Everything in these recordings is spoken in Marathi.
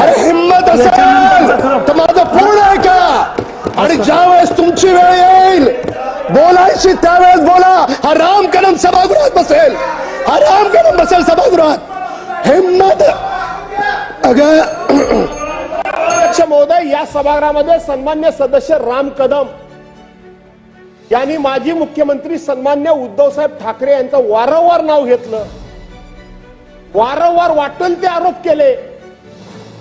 अरे हिंमत असेल. तर माझं पूर्ण आहे का? आणि ज्या वेळेस तुमची वेळ येईल बोलायची त्यावेळेस बोला. हा राम कदम सभागृहात बसेल. हा राम कदम बसेल सभागृहात. हिंमत अगं अध्यक्ष महोदय या सभागृहामध्ये सन्मान्य सदस्य राम कदम. यांनी माजी मुख्यमंत्री सन्मान्य उद्धवसाहेब ठाकरे यांचं वारंवार नाव घेतलं. वारंवार वाटेल ते आरोप केले.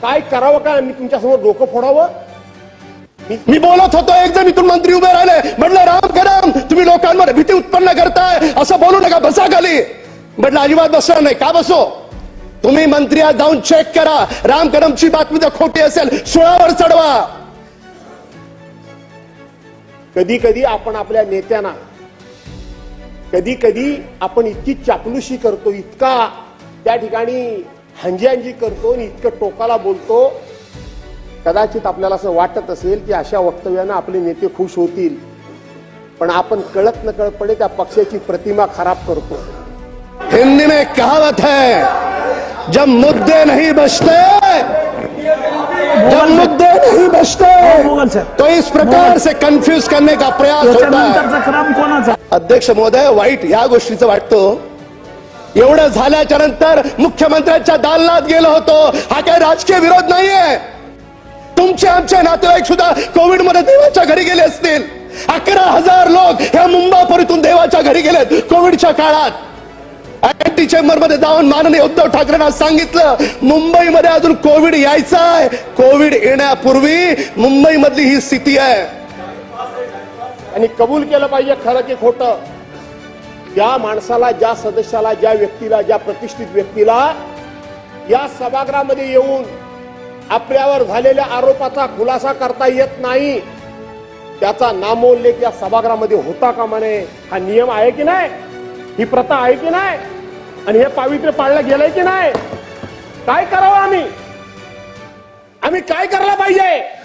काय करावं काय? मी तुमच्यासमोर डोकं फोडावं? मी बोलत होतो एक जण इथून मंत्री उभे राहिले. म्हटलं राम गरम तुम्ही लोकांमध्ये भीती उत्पन्न करताय. असं बोलू नका बसा खाली. म्हटलं अजिबात बसणार नाही. का बसो? तुम्ही मंत्री आज जाऊन चेक करा. राम करमची बातमी जर खोटी असेल सुळावर चढवा. कधी कधी आपण आपल्या नेत्यांना कधी कधी आपण इतकी चापलुशी करतो इतका त्या ठिकाणी हंजी करतो आणि इतकं टोकाला बोलतो कदाचित आपल्याला असं वाटत असेल की अशा वक्तव्यानं आपले नेते खुश होतील पण आपण कळत न कळतपणे त्या पक्षाची प्रतिमा खराब करतो. हिंदी में कहावत है जब मुद्दे नहीं बचते जब मुद्दे नहीं बचते तो इस प्रकार से कंफ्यूज करने का प्रयास होता है। अध्यक्ष महोदय वाईट या गोष्टीचं वाटतो एवढं झाल्याच्यानंतर मुख्यमंत्र्यांच्या दालनात गेलो होतो. हा काही राजकीय विरोध नाहीये. तुमचे आमचे नातेवाईक सुद्धा कोविडमध्ये देवाच्या घरी गेले असतील. अकरा हजार लोक ह्या मुंबापुरीतून देवाच्या घरी गेलेत कोविडच्या काळात. अँटी चेंबरमध्ये जाऊन माननीय उद्धव ठाकरेंना सांगितलं मुंबईमध्ये अजून कोविड यायचा आहे कोविड येण्यापूर्वी मुंबई मधली ही स्थिती आहे. आणि कबूल केलं पाहिजे खरं की खोटं. ज्या माणसाला ज्या सदस्याला ज्या व्यक्तीला ज्या प्रतिष्ठित व्यक्तीला या सभागृहामध्ये येऊन आपल्यावर झालेल्या आरोपाचा खुलासा करता येत नाही त्याचा नामोल्लेख या सभागृहामध्ये होता का म्हणे? हा नियम आहे की नाही? ही प्रथा आहे की नाही? आणि हे पावित्र्य पाळलं गेलंय की नाही? काय करावं आम्ही? आम्ही काय करायला पाहिजे?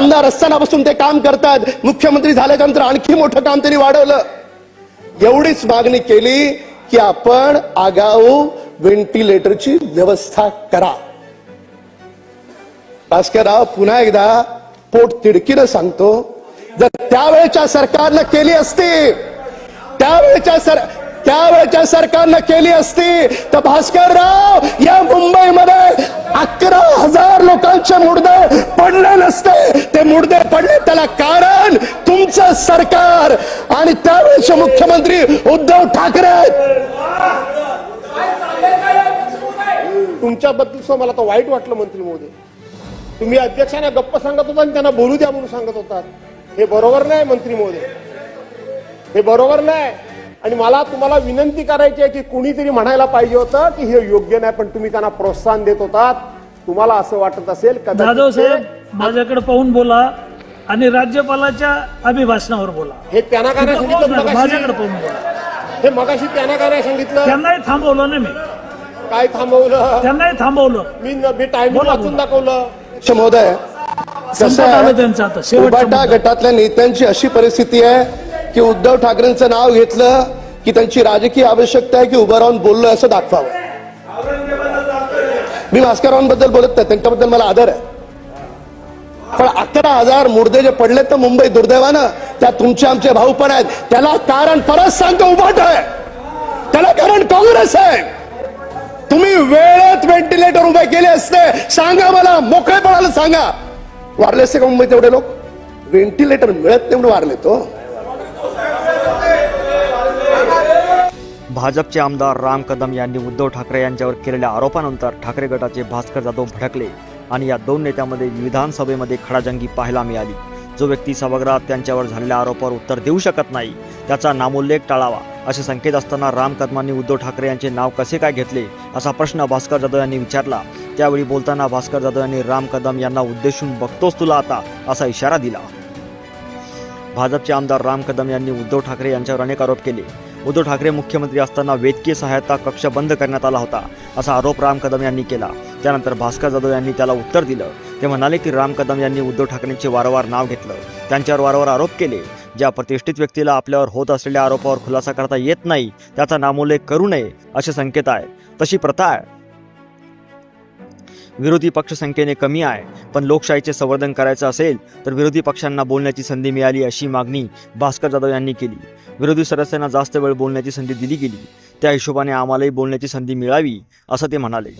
आमदार असतानापासून ते काम करतात. मुख्यमंत्री झाल्याच्यानंतर आणखी मोठं काम त्यांनी वाढवलं. एवढीच मागणी केली की आपण आगाऊ व्हेंटिलेटरची व्यवस्था करा. भास्करराव पुन्हा एकदा पोट तिडकीनं सांगतो जर त्यावेळेच्या सरकारनं केली असती त्यावेळेच्या सर त्यावेळेच्या सरकारनं केली असती. तर भास्करराव या मुंबईमध्ये अकरा हजार लोकांचे मुडदे पडले नसते. ते मुडदे पडले त्याला कारण तुमचं सरकार. आणि त्यावेळेचे मुख्यमंत्री उद्धव ठाकरे तुमच्याबद्दल सुद्धा मला तर वाईट वाटलं मंत्री मोदी. तुम्ही अध्यक्षांना गप्प सांगत होता आणि त्यांना बोलू द्या म्हणून सांगत होतात हे बरोबर नाही मंत्री मोदी. हे बरोबर नाही. आणि मला तुम्हाला विनंती करायची आहे की कुणीतरी म्हणायला पाहिजे होतं की हे योग्य नाही पण तुम्ही त्यांना प्रोत्साहन देत होतात. तुम्हाला असं वाटत असेल जाधव साहेब माझ्याकडे पाहून बोला आणि राज्यपालाच्या अभिभाषणावर बोला. हे त्यांना काय सांगितलं माझ्याकडे मगाशी? पाहून बोला. हे मगाशी त्यांना काय नाही सांगितलं. त्यांनाही थांबवलं ना मी. काय थांबवलं? त्यांनाही थांबवलं. मी मी बोला, वाचून. दाखवलं. महोदय कसं आलं आहे? त्यांचं आता. शेवटचं उबाटा मुद्दा. गटातल्या नेत्यांची अशी परिस्थिती आहे की उद्धव ठाकरेंचं नाव घेतलं की त्यांची राजकीय आवश्यकता आहे की उभं राहून बोललो असं दाखवावं. मी भास्कररावांबद्दल बोलत नाही त्यांच्याबद्दल मला आदर आहे. पण अकरा हजार मुर्दे जे पडले तर मुंबई दुर्दैवानं त्या तुमचे आमचे भाऊ पण आहेत. त्याला कारण परत सांगतो उभाट आहे त्याला कारण काँग्रेस आहे. तुम्ही वेळेत व्हेंटिलेटर उभे केले असते. सांगा मला मोकळेपणाला सांगा. वारले असते का मुंबईत तेवढे लोक? व्हेंटिलेटर मिळत नाही म्हणून वारले तो हो. भाजपचे आमदार राम कदम यांनी उद्धव ठाकरे यांच्यावर केलेल्या आरोपानंतर ठाकरे गटाचे भास्कर जाधव भडकले आणि या दोन नेत्यांमध्ये विधानसभेमध्ये खडाजंगी पाहायला मिळाली. जो व्यक्ती सभागृहात त्यांच्यावर झालेल्या आरोपावर उत्तर देऊ शकत नाही त्याचा नामोल्लेख टाळावा असे संकेत असताना राम कदमांनी उद्धव ठाकरे यांचे नाव कसे काय घेतले असा प्रश्न भास्कर जाधव यांनी विचारला. त्यावेळी बोलताना भास्कर जाधव यांनी राम कदम यांना उद्देशून बघतोच तुला आता असा इशारा दिला. भाजपचे आमदार राम कदम यांनी उद्धव ठाकरे यांच्यावर अनेक आरोप केले. उद्धव ठाकरे मुख्यमंत्री असताना वैद्यकीय सहायता कक्ष बंद करण्यात आला होता असा आरोप राम कदम यांनी केला. त्यानंतर भास्कर जाधव यांनी त्याला उत्तर दिलं. ते म्हणाले की राम कदम यांनी उद्धव ठाकरेंचे वारंवार नाव घेतलं. त्यांच्यावर वारंवार आरोप केले. ज्या प्रतिष्ठित व्यक्तीला आपल्यावर होत असलेल्या आरोपावर खुलासा करता येत नाही त्याचा नामोल्लेख करू नये असे संकेत आहे. तशी प्रथा आहे. विरोधी पक्ष संख्येने कमी आहे. पण लोकशाहीचे संवर्धन करायचं असेल तर विरोधी पक्षांना बोलण्याची संधी मिळाली अशी मागणी भास्कर जाधव यांनी केली. विरोधी सदस्यांना जास्त वेळ बोलण्याची संधी दिली गेली. त्या हिशोबाने आम्हालाही बोलण्याची संधी मिळावी असं ते म्हणाले.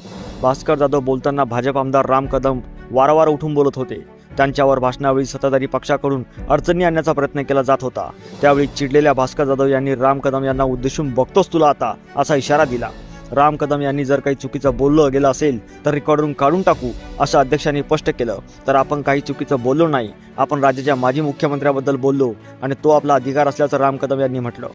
भास्कर जाधव बोलताना भाजप आमदार राम कदम वारंवार उठून बोलत होते. त्यांच्यावर भाषणावेळी सत्ताधारी पक्षाकडून अडचणी आणण्याचा प्रयत्न केला जात होता. त्यावेळी चिडलेल्या भास्कर जाधव यांनी राम कदम यांना उद्देशून बघतोस तुला आता असा इशारा दिला. राम कदम यांनी जर काही चुकीचं बोललं गेलं असेल तर रेकॉर्डरून काढून टाकू असं अध्यक्षांनी स्पष्ट केलं. तर आपण काही चुकीचं बोललो नाही आपण राज्याच्या माजी मुख्यमंत्र्याबद्दल बोललो आणि तो आपला अधिकार असल्याचं राम कदम यांनी म्हटलं.